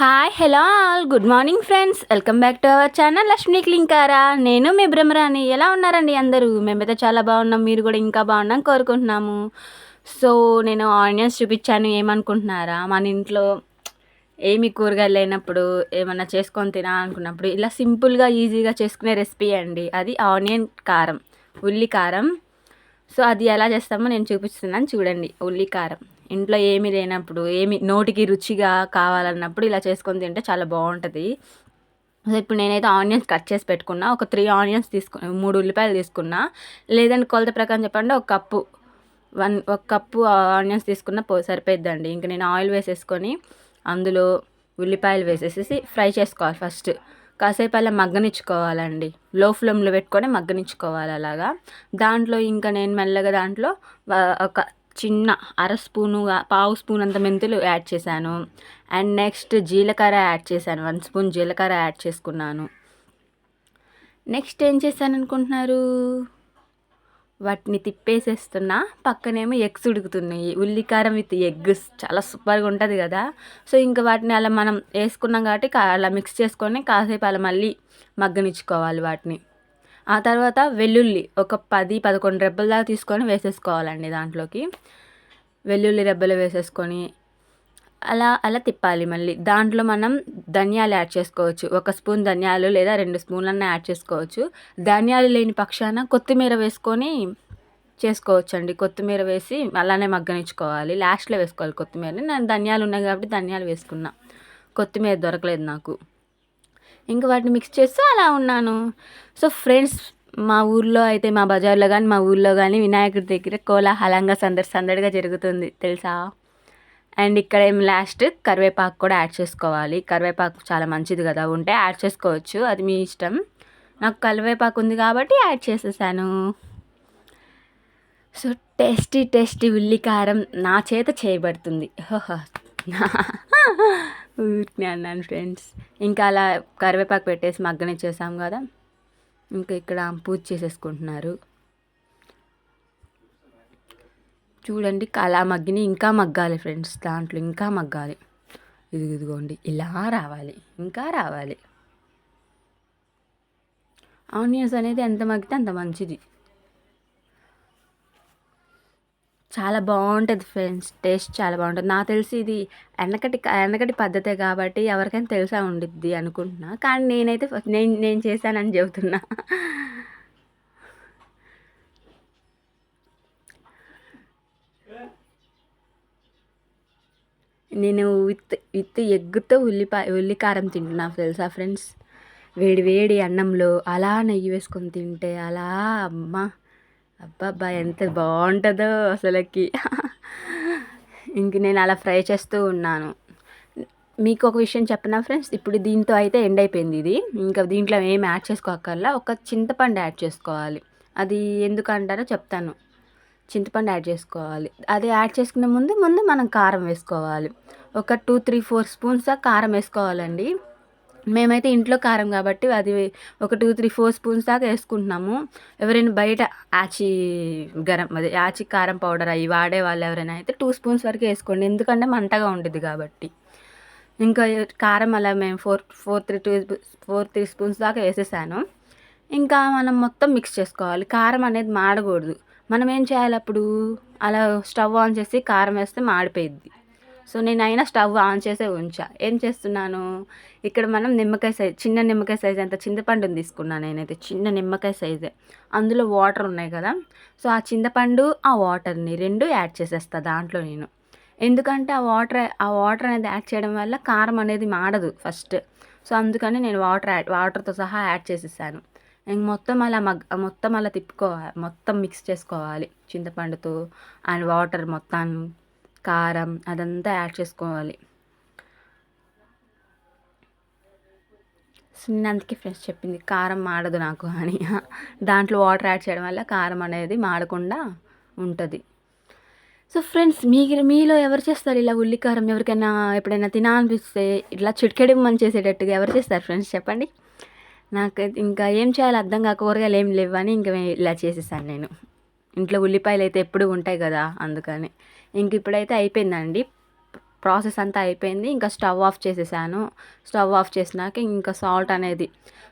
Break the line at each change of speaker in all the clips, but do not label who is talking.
Hi hello all good morning friends welcome back to our channel Lakshmi Klinkaara నేను మీ బ్రహ్మరాణి ఎలా ఉన్నారండి అందరూ? మేమైతే చాలా బాగున్నాం. మీరు కూడా ఇంకా బాగున్నాం కోరుకుంటున్నాము. సో నేను ఆనియన్స్ చూపించాను. ఏమనుకుంటున్నారా? మన ఇంట్లో ఏమి కూరగాయలు లేనప్పుడు ఏమన్నా చేసుకొని తినా అనుకున్నప్పుడు ఇలా సింపుల్గా ఈజీగా చేసుకునే రెసిపీ అండి. అది ఆనియన్ కారం ఉల్లి కారం. సో అది ఎలా చేస్తామో నేను చూపిస్తున్నాను. చూడండి ఉల్లి కారం. ఇంట్లో ఏమీ లేనప్పుడు ఏమి నోటికి రుచిగా కావాలన్నప్పుడు ఇలా చేసుకొని తింటే చాలా బాగుంటుంది. సో ఇప్పుడు నేనైతే ఆనియన్స్ కట్ చేసి పెట్టుకున్నా. ఒక త్రీ ఆనియన్స్ తీసుకున్నా మూడు ఉల్లిపాయలు తీసుకున్నా. లేదంటే కొలత ప్రకారం చెప్పండి ఒక కప్పు వన్ ఒక కప్పు ఆనియన్స్ తీసుకున్న పో సరిపోద్దండి ఇంక నేను ఆయిల్ వేసేసుకొని అందులో ఉల్లిపాయలు వేసేసేసి ఫ్రై చేసుకోవాలి ఫస్ట్. కాసేపు అలా మగ్గనిచ్చుకోవాలండి. లో ఫ్లేమ్లో పెట్టుకొని మగ్గనిచ్చుకోవాలి అలాగా. దాంట్లో ఇంకా నేను మెల్లగా దాంట్లో ఒక చిన్న అర స్పూను పావు స్పూన్ అంత మెంతులు యాడ్ చేశాను. అండ్ నెక్స్ట్ జీలకర్ర యాడ్ చేశాను. వన్ స్పూన్ జీలకర్ర యాడ్ చేసుకున్నాను. నెక్స్ట్ ఏం చేశాను అనుకుంటున్నారు వాటిని తిప్పేసేస్తున్నా. పక్కనేమో ఎగ్స్ ఉడుకుతున్నాయి. ఉల్లికారం విత్ ఎగ్ చాలా సూపర్గా ఉంటుంది కదా. సో ఇంకా వాటిని అలా మనం వేసుకున్నాం కాబట్టి అలా మిక్స్ చేసుకొని కాసేపు అలా మళ్ళీ మగ్గనిచ్చుకోవాలి వాటిని. ఆ తర్వాత వెల్లుల్లి ఒక పది పదకొండు రెబ్బల దాకా తీసుకొని వేసేసుకోవాలండి దాంట్లోకి. వెల్లుల్లి రెబ్బలు వేసేసుకొని అలా అలా తిప్పాలి మళ్ళీ. దాంట్లో మనం ధనియాలు యాడ్ చేసుకోవచ్చు. ఒక స్పూన్ ధనియాలు లేదా రెండు స్పూన్లన్న యాడ్ చేసుకోవచ్చు. ధనియాలు లేని పక్షాన కొత్తిమీర వేసుకొని చేసుకోవచ్చు అండి కొత్తిమీర వేసి అలానే మగ్గనిచ్చుకోవాలి. లాస్ట్లో వేసుకోవాలి కొత్తిమీరని. నేను ధనియాలు ఉన్నాయి కాబట్టి ధనియాలు వేసుకున్నా. కొత్తిమీర దొరకలేదు నాకు. ఇంకా వాటిని మిక్స్ చేస్తూ అలా ఉన్నాను. సో ఫ్రెండ్స్ మా ఊర్లో అయితే మా బజార్లో కానీ మా ఊర్లో కానీ వినాయకుడి దగ్గర కోలాహలంగా సందడి సందడిగా జరుగుతుంది తెలుసా? అండ్ ఇక్కడ ఏం లాస్ట్ కరివేపాకు కూడా యాడ్ చేసుకోవాలి. కరివేపాకు చాలా మంచిది కదా ఉంటే యాడ్ చేసుకోవచ్చు. అది మీ ఇష్టం. నాకు కరివేపాకు ఉంది కాబట్టి యాడ్ చేసేసాను. సో టేస్టీ టేస్టీ ఉల్లి కారం నా చేత చేయబడుతుంది. ఊరికే అన్నాను ఫ్రెండ్స్. ఇంకా అలా కరివేపాకు పెట్టేసి మగ్గనిచ్చేసాం కదా. ఇంకా ఇక్కడ పూజ చేసేసుకుంటున్నారు. చూడండి అలా మగ్గిని ఇంకా మగ్గాలి ఫ్రెండ్స్. దాంట్లో ఇంకా మగ్గాలి. ఇది ఇదిగోండి ఇలా రావాలి ఇంకా రావాలి. ఆనియన్స్ అనేది ఎంత మగ్గితే అంత మంచిది. చాలా బాగుంటుంది ఫ్రెండ్స్. టేస్ట్ చాలా బాగుంటుంది. నాకు తెలిసి ఇది వెనకటి వెనకటి పద్ధతే కాబట్టి ఎవరికైనా తెలిసా ఉండిద్ది అనుకుంటున్నా. కానీ నేనైతే నేను నేను చేశానని చెబుతున్నా. నేను విత్ విత్ ఎగ్గుతో ఉల్లిపాయ ఉల్లికారం తింటున్నా తెలుసా ఫ్రెండ్స్. వేడి వేడి అన్నంలో అలా నెయ్యి వేసుకొని తింటే అలా అమ్మ. అబ్బబ్బా ఎంత బాగుంటుందో అసలుకి. ఇంక నేను అలా ఫ్రై చేస్తూ ఉన్నాను. మీకు ఒక విషయం చెప్పనా ఫ్రెండ్స్? ఇప్పుడు దీంతో అయితే ఎండ్ అయిపోయింది ఇది. ఇంకా దీంట్లో ఏం యాడ్ చేసుకోకల్లా ఒక చింతపండు యాడ్ చేసుకోవాలి. అది ఎందుకు అంటారో చెప్తాను. చింతపండు యాడ్ చేసుకోవాలి. అది యాడ్ చేసుకునే ముందు ముందు మనం కారం వేసుకోవాలి. ఒక టూ త్రీ ఫోర్ స్పూన్స్ కారం వేసుకోవాలండి. మేమైతే ఇంట్లో కారం కాబట్టి అది ఒక టూ త్రీ ఫోర్ స్పూన్స్ దాకా వేసుకుంటున్నాము. ఎవరైనా బయట ఆచి గరం అదే ఆచి కారం పౌడర్ అవి వాడే వాళ్ళు ఎవరైనా అయితే టూ స్పూన్స్ వరకు వేసుకోండి. ఎందుకంటే మంటగా ఉంటుంది కాబట్టి. ఇంకా కారం అలా మేము four four three two four three spoons దాకా వేసేసాను. ఇంకా మనం మొత్తం మిక్స్ చేసుకోవాలి. కారం అనేది మాడకూడదు. మనం ఏం చేయాలి అప్పుడు? అలా స్టవ్ ఆన్ చేసి కారం వేస్తే మాడిపోయిద్ది. సో నేనైనా స్టవ్ ఆన్ చేసే ఉంచా. ఏం చేస్తున్నాను? ఇక్కడ మనం నిమ్మకాయ సైజ్ చిన్న నిమ్మకాయ సైజ్ అంత చింతపండుని తీసుకున్నాను నేనైతే చిన్న నిమ్మకాయ సైజే. అందులో వాటర్ ఉన్నాయి కదా? సో ఆ చింతపండు ఆ వాటర్ని రెండు యాడ్ చేసేస్తా దాంట్లో నేను. ఎందుకంటే ఆ వాటర్ ఆ వాటర్ అనేది యాడ్ చేయడం వల్ల కారం అనేది మాడదు ఫస్ట్. సో అందుకని నేను వాటర్ యాడ్ వాటర్తో సహా యాడ్ చేసేసాను. ఇంక మొత్తం అలా మగ్ మొత్తం అలా తిప్పుకోవాలి మొత్తం మిక్స్ చేసుకోవాలి చింతపండుతో అండ్ వాటర్ మొత్తాన్ని. కారం అదంతా యాడ్ చేసుకోవాలి. నేను అందుకే ఫ్రెండ్స్ చెప్పింది కారం మాడదు నాకు అని. దాంట్లో వాటర్ యాడ్ చేయడం వల్ల కారం అనేది మాడకుండా ఉంటుంది. సో ఫ్రెండ్స్ మీ మీలో ఎవరు చేస్తారు ఇలా ఉల్లికారం ఎవరికైనా ఎప్పుడైనా తినాలనిపిస్తే ఇట్లా చిట్కెడిమ్మని చేసేటట్టుగా ఎవరు చేస్తారు ఫ్రెండ్స్ చెప్పండి? నాకు ఇంకా ఏం చేయాలో అర్థం కాక కూరగాయలు ఏం లేవని ఇంకా ఇలా చేసేసాను నేను. ఇంట్లో ఉల్లిపాయలు అయితే ఎప్పుడు ఉంటాయి కదా అందుకని. ఇంక ఇప్పుడైతే అయిపోయిందండి. ప్రాసెస్ అంతా అయిపోయింది. ఇంకా స్టవ్ ఆఫ్ చేసేసాను. స్టవ్ ఆఫ్ చేసినాక ఇంకా సాల్ట్ అనేది.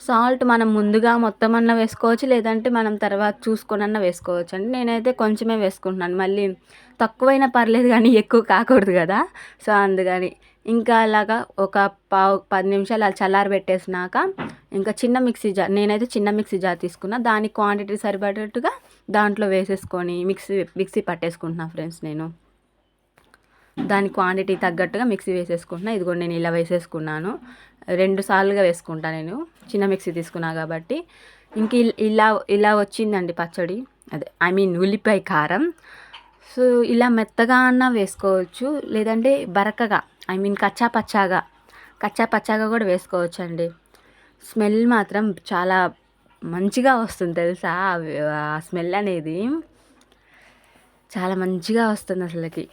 సాల్ట్ మనం ముందుగా మొత్తం అన్న వేసుకోవచ్చు లేదంటే మనం తర్వాత చూసుకొని అన్న వేసుకోవచ్చు అండి. నేనైతే కొంచెమే వేసుకుంటున్నాను. మళ్ళీ తక్కువైనా పర్లేదు కానీ ఎక్కువ కాకూడదు కదా. సో అందుకని ఇంకా అలాగా ఒక పావు పది నిమిషాలు అలా చల్లారి పెట్టేసినాక ఇంకా చిన్న మిక్సీ జార్ నేనైతే చిన్న మిక్సీ జార్ తీసుకున్నా. దాని క్వాంటిటీ సరిపడేట్టుగా దాంట్లో వేసేసుకొని మిక్సీ మిక్సీ పట్టేసుకుంటున్నా ఫ్రెండ్స్ నేను. దాని క్వాంటిటీ తగ్గట్టుగా మిక్సీ వేసేసుకుంటున్నా. ఇది కూడా నేను ఇలా వేసేసుకున్నాను. రెండు సార్లుగా వేసుకుంటా నేను. చిన్న మిక్సీ తీసుకున్నా కాబట్టి. ఇంక ఇలా ఇలా వచ్చిందండి పచ్చడి. అదే ఐ మీన్ ఉల్లిపాయ కారం. సో ఇలా మెత్తగా అన్న వేసుకోవచ్చు. లేదంటే బరకగా ఐ మీన్ కచ్చా పచ్చాగా కచ్చా పచ్చాగా కూడా వేసుకోవచ్చు అండి స్మెల్ మాత్రం చాలా మంచిగా వస్తుంది తెలుసా? ఆ స్మెల్ అనేది. చాలా మంచిగా వస్తుంది అసలుకి.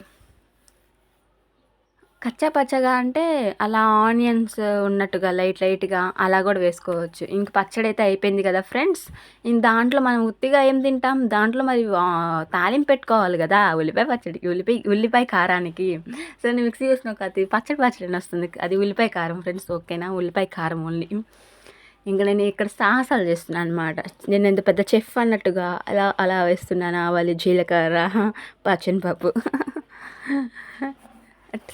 కచ్చా పచ్చగా అంటే అలా ఆనియన్స్ ఉన్నట్టుగా లైట్ లైట్గా అలా కూడా వేసుకోవచ్చు. ఇంక పచ్చడి అయితే అయిపోయింది కదా ఫ్రెండ్స్. ఇంక దాంట్లో మనం ఉత్తిగా ఏం తింటాం? దాంట్లో మరి తాలింపు పెట్టుకోవాలి కదా ఉల్లిపాయ పచ్చడికి ఉల్లిపాయ ఉల్లిపాయ కారానికి. సో నేను మిక్సీ చేసిన ఒక అది పచ్చడి పచ్చడి వస్తుంది అది ఉల్లిపాయ కారం ఫ్రెండ్స్ ఓకేనా? ఉల్లిపాయ కారం ఓన్లీ. ఇంకా నేను ఇక్కడ సాహసాలు చేస్తున్నాను అనమాట నేను ఎంత పెద్ద చెఫ్ అన్నట్టుగా అలా అలా వేస్తున్నాను ఆవాలి జీలకర్ర పచ్చనిపప్పు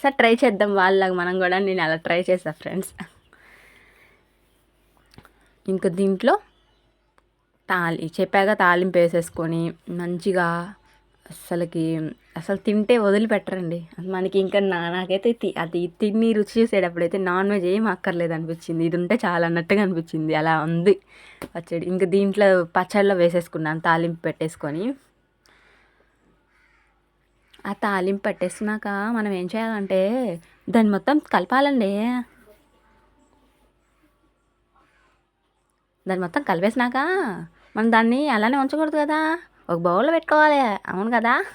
సార్ ట్రై చేద్దాం వాళ్ళలాగా మనం కూడా. నేను అలా ట్రై చేస్తాను ఫ్రెండ్స్. ఇంకా దీంట్లో తాలి చెప్పాక తాలింపు వేసేసుకొని మంచిగా అసలుకి అసలు తింటే వదిలిపెట్టరండి. మనకి ఇంకా నా నాకైతే అది తిని రుచి చూసేటప్పుడైతే నాన్ వెజ్ ఏం అక్కర్లేదు అనిపించింది. ఇది ఉంటే చాలా అన్నట్టుగా అనిపించింది. అలా ఉంది పచ్చడి. ఇంకా దీంట్లో పచ్చడిలో వేసేసుకున్నాను తాలింపు పెట్టేసుకొని. ఆ తాలింపు పెట్టేసినాక మనం ఏం చేయాలంటే దాన్ని మొత్తం కలపాలండి. దాన్ని మొత్తం కలిపేసినాక మనం దాన్ని అలానే ఉంచకూడదు కదా. ఒక బౌల్లో పెట్టుకోవాలి. అవును కదా?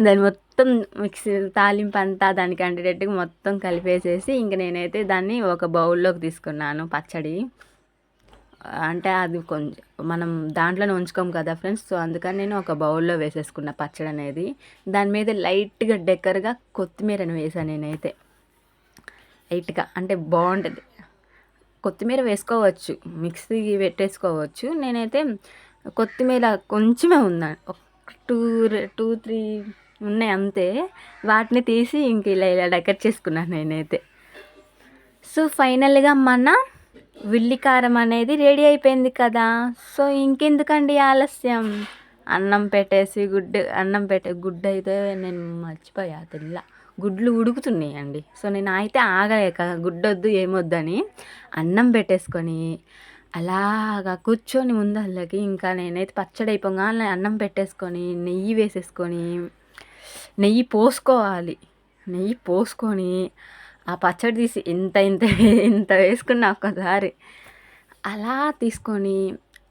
దాన్ని మొత్తం మిక్సీ తాలింపు అంతా దానికి అంటేటట్టుగా మొత్తం కలిపేసేసి ఇంక నేనైతే దాన్ని ఒక బౌల్లోకి తీసుకున్నాను పచ్చడి. అంటే అది కొంచెం మనం దాంట్లోనే ఉంచుకోం కదా ఫ్రెండ్స్? సో అందుకని నేను ఒక బౌల్లో వేసేసుకున్న పచ్చడి అనేది. దాని మీద లైట్గా డెక్కర్గా కొత్తిమీరని వేసాను నేనైతే. లైట్గా అంటే బాగుంటుంది. కొత్తిమీర వేసుకోవచ్చు మిక్సీ పెట్టేసుకోవచ్చు. నేనైతే కొత్తిమీర కొంచెమే ఉందండి ఒక టూ టూ త్రీ ఉన్నాయి అంతే. వాటిని తీసి ఇంక ఇలా ఇలా డెకర్ చేసుకున్నాను నేనైతే. సో ఫైనల్గా మన విల్లికారం అనేది రెడీ అయిపోయింది కదా. సో ఇంకెందుకండి ఆలస్యం? అన్నం పెట్టేసి గుడ్డు అన్నం పెట్టే గుడ్డు అయితే నేను మర్చిపోయా తెల్ల. గుడ్లు ఉడుకుతున్నాయండి. సో నేను అయితే ఆగలేక గుడ్డొద్దు ఏమొద్దని అన్నం పెట్టేసుకొని అలాగా కూర్చొని ముందళ్ళకి ఇంకా నేనైతే పచ్చడి అయిపోగానే అన్నం పెట్టేసుకొని నెయ్యి వేసేసుకొని నెయ్యి పోసుకోవాలి. నెయ్యి పోసుకొని ఆ పచ్చడి తీసి ఇంత ఇంత ఇంత వేసుకున్నా ఒక్కసారి. అలా తీసుకొని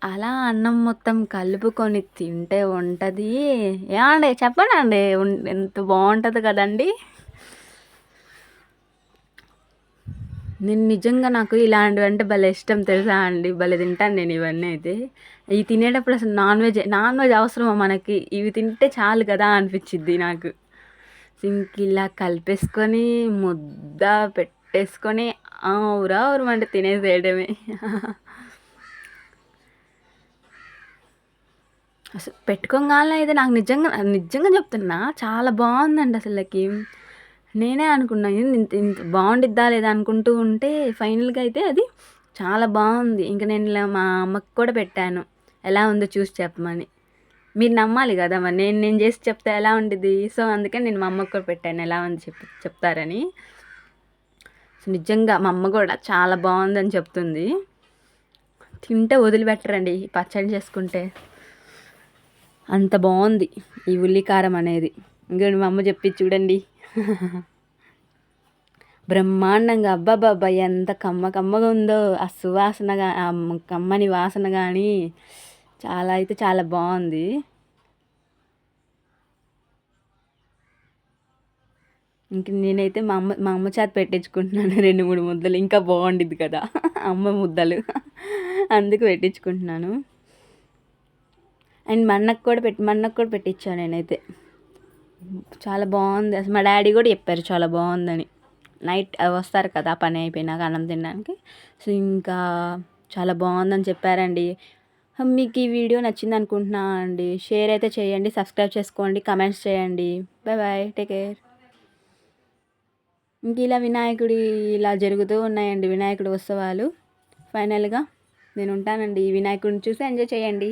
అలా అన్నం మొత్తం కలుపుకొని తింటే ఉంటుంది. ఏమండి చెప్పండి అండి ఎంత బాగుంటుంది కదండి? నేను నిజంగా నాకు ఇలాంటివి అంటే భలే ఇష్టం తెలుసా అండి. భలే తింటాను నేను ఇవన్నీ అయితే. ఇవి తినేటప్పుడు అసలు నాన్ వెజ్ నాన్ వెజ్ అవసరమా మనకి? ఇవి తింటే చాలు కదా అనిపించిద్ది నాకు. ఇంక ఇలా కలిపేసుకొని ముద్ద పెట్టేసుకొని ఊరా ఊరమంటే తినేసేయడమే. అసలు పెట్టుకోగానే అయితే నాకు నిజంగా నిజంగా చెప్తున్నా చాలా బాగుందండి అసలుకి. నేనే అనుకున్నా ఇంత ఇంత బాగుండిద్దా లేదా? అనుకుంటూ ఉంటే ఫైనల్గా అయితే అది చాలా బాగుంది. ఇంకా నేను ఇలా మా అమ్మకి కూడా పెట్టాను. ఎలా ఉందో చూసి చెప్పమని. మీరు నమ్మాలి కదా మరి. నేను నేను చేసి చెప్తే ఎలా ఉంటుంది సో అందుకని నేను మా అమ్మకి కూడా పెట్టాను. ఎలా ఉంది? చెప్ చెప్తారని. సో నిజంగా మా అమ్మ కూడా చాలా బాగుందని చెప్తుంది. తింటే వదిలిపెట్టరండి పచ్చడి చేసుకుంటే. అంత బాగుంది ఈ ఉల్లికారం అనేది. ఇంకోటి మా అమ్మ చెప్పి చూడండి. బ్రహ్మాండంగా అబ్బాబాబ్బా ఎంత కమ్మ కమ్మగా ఉందో ఆ సువాసన కమ్మని వాసన కానీ చాలా అయితే చాలా బాగుంది. ఇంక నేనైతే మా అమ్మ మా అమ్మ చేత పెట్టించుకుంటున్నాను రెండు మూడు ముద్దలు. ఇంకా బాగుండిద్ది కదా అమ్మ ముద్దలు. అందుకు పెట్టించుకుంటున్నాను. అండ్ మన్నకు కూడా పెట్టి మన్నకు కూడా పెట్టించాను నేనైతే. చాలా బాగుంది. అసలు మా డాడీ కూడా చెప్పారు చాలా బాగుందని. నైట్ వస్తారు కదా పని అయిపోయినాక అన్నం తినడానికి. సో ఇంకా చాలా బాగుందని చెప్పారండి. మీకు ఈ వీడియో నచ్చింది అనుకుంటున్నా అండి. షేర్ అయితే చేయండి సబ్స్క్రైబ్ చేసుకోండి కమెంట్స్ చేయండి. Bye bye take care. ఇంక ఇలా వినాయకుడి ఇలా జరుగుతూ ఉన్నాయండి వినాయకుడి ఉత్సవాలు. ఫైనల్గా నేను ఉంటానండి. ఈ వినాయకుడిని చూసి ఎంజాయ్ చేయండి.